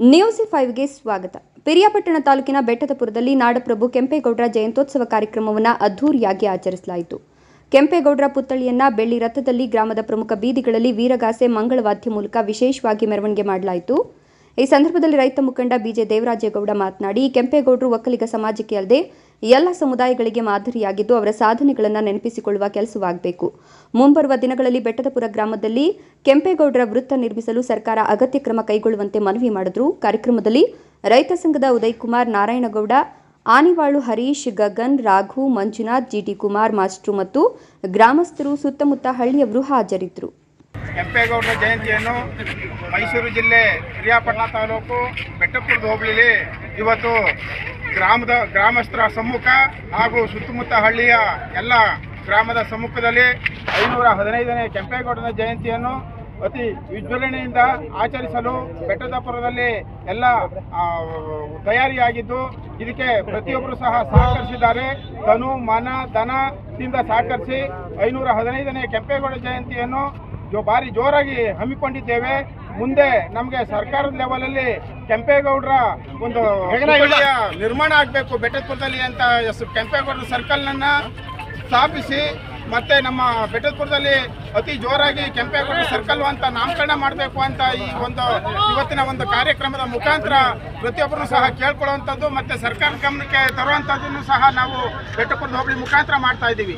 News ಫೈವ್ಗೆ ಸ್ವಾಗತ. ಪಿರಿಯಾಪಟ್ಟಣ ತಾಲೂಕಿನ ಬೆಟ್ಟದಪುರದಲ್ಲಿ ನಾಡಪ್ರಭು ಕೆಂಪೇಗೌಡರ ಜಯಂತೋತ್ಸವ ಕಾರ್ಯಕ್ರಮವನ್ನು ಅದ್ಧೂರಿಯಾಗಿ ಆಚರಿಸಲಾಯಿತು. ಕೆಂಪೇಗೌಡರ ಪುತ್ಥಳಿಯನ್ನ ಬೆಳ್ಳಿ ರಥದಲ್ಲಿ ಗ್ರಾಮದ ಪ್ರಮುಖ ಬೀದಿಗಳಲ್ಲಿ ವೀರಗಾಸೆ ಮಂಗಳವಾದ್ಯ ಮೂಲಕ ವಿಶೇಷವಾಗಿ ಮೆರವಣಿಗೆ ಮಾಡಲಾಯಿತು. ಈ ಸಂದರ್ಭದಲ್ಲಿ ರೈತ ಮುಖಂಡ ಬಿಜೆ ದೇವರಾಜೇಗೌಡ ಮಾತನಾಡಿ, ಕೆಂಪೇಗೌಡರು ಒಕ್ಕಲಿಗ ಸಮಾಜಕ್ಕೆ ಅಲ್ಲದೆ ಎಲ್ಲ ಸಮುದಾಯಗಳಿಗೆ ಮಾದರಿಯಾಗಿದ್ದು ಅವರ ಸಾಧನೆಗಳನ್ನು ನೆನಪಿಸಿಕೊಳ್ಳುವ ಕೆಲಸವಾಗಬೇಕು. ಮುಂಬರುವ ದಿನಗಳಲ್ಲಿ ಬೆಟ್ಟದಪುರ ಗ್ರಾಮದಲ್ಲಿ ಕೆಂಪೇಗೌಡರ ವೃತ್ತ ನಿರ್ಮಿಸಲು ಸರ್ಕಾರ ಅಗತ್ಯ ಕ್ರಮ ಕೈಗೊಳ್ಳುವಂತೆ ಮನವಿ ಮಾಡಿದ್ರು. ಕಾರ್ಯಕ್ರಮದಲ್ಲಿ ರೈತ ಸಂಘದ ಉದಯ್ ಕುಮಾರ್ ನಾರಾಯಣಗೌಡ, ಆನಿವಾಳು ಹರೀಶ್, ಗಗನ್, ರಾಘು, ಮಂಜುನಾಥ್ ಜಿಟಿ ಕುಮಾರ್ ಮಾಸ್ಟ್ರು ಮತ್ತು ಗ್ರಾಮಸ್ಥರು ಸುತ್ತಮುತ್ತ ಹಳ್ಳಿಯವರು ಹಾಜರಿದ್ದರು. ಕೆಂಪೇಗೌಡರ ಜಯಂತಿಯನ್ನು ಮೈಸೂರು ಜಿಲ್ಲೆ ಹಿರಿಯಾಪಟ್ಟಣ ತಾಲೂಕು ಬೆಟ್ಟಪುರದ ಹೋಬಳಿಲಿ ಇವತ್ತು ಗ್ರಾಮದ ಗ್ರಾಮಸ್ಥರ ಸಮ್ಮುಖ ಹಾಗೂ ಸುತ್ತಮುತ್ತ ಹಳ್ಳಿಯ ಎಲ್ಲ ಗ್ರಾಮದ ಸಮ್ಮುಖದಲ್ಲಿ ಐನೂರ ಹದಿನೈದನೇ ಕೆಂಪೇಗೌಡನ ಜಯಂತಿಯನ್ನು ಅತಿ ವಿಜೃಂಭಣೆಯಿಂದ ಆಚರಿಸಲು ಬೆಟ್ಟದಪುರದಲ್ಲಿ ಎಲ್ಲ ತಯಾರಿಯಾಗಿದ್ದು ಇದಕ್ಕೆ ಪ್ರತಿಯೊಬ್ಬರು ಸಹ ಸಹಕರಿಸಿದ್ದಾರೆ. ತನು, ಮನ ಧನದಿಂದ ಸಹಕರಿಸಿ ಐನೂರ ಹದಿನೈದನೇ ಕೆಂಪೇಗೌಡ ಜಯಂತಿಯನ್ನು ಭಾರಿ ಜೋರಾಗಿ ಹಮ್ಮಿಕೊಂಡಿದ್ದೇವೆ. ಮುಂದೆ ನಮಗೆ ಸರ್ಕಾರದ ಲೆವೆಲಲ್ಲಿ ಕೆಂಪೇಗೌಡರ ಒಂದು ನಿರ್ಮಾಣ ಆಗಬೇಕು ಬೆಟ್ಟದಪುರದಲ್ಲಿ ಅಂತ ಎಸ್- ಕೆಂಪೇಗೌಡರ ಸರ್ಕಲ್ನನ್ನು ಸ್ಥಾಪಿಸಿ ಮತ್ತೆ ನಮ್ಮ ಬೆಟ್ಟದಪುರದಲ್ಲಿ ಅತಿ ಜೋರಾಗಿ ಕೆಂಪೇಗೌಡ ಸರ್ಕಲ್ ಅಂತ ನಾಮಕರಣ ಮಾಡಬೇಕು ಅಂತ ಈ ಒಂದು ಇವತ್ತಿನ ಒಂದು ಕಾರ್ಯಕ್ರಮದ ಮುಖಾಂತರ ಪ್ರತಿಯೊಬ್ಬರು ಸಹ ಕೇಳ್ಕೊಳ್ಳುವಂಥದ್ದು ಮತ್ತೆ ಸರ್ಕಾರದ ಗಮನಕ್ಕೆ ತರುವಂಥದ್ದನ್ನು ಸಹ ನಾವು ಬೆಟ್ಟಪುರದ ಹೋಬಳಿ ಮುಖಾಂತರ ಮಾಡ್ತಾ ಇದ್ದೀವಿ.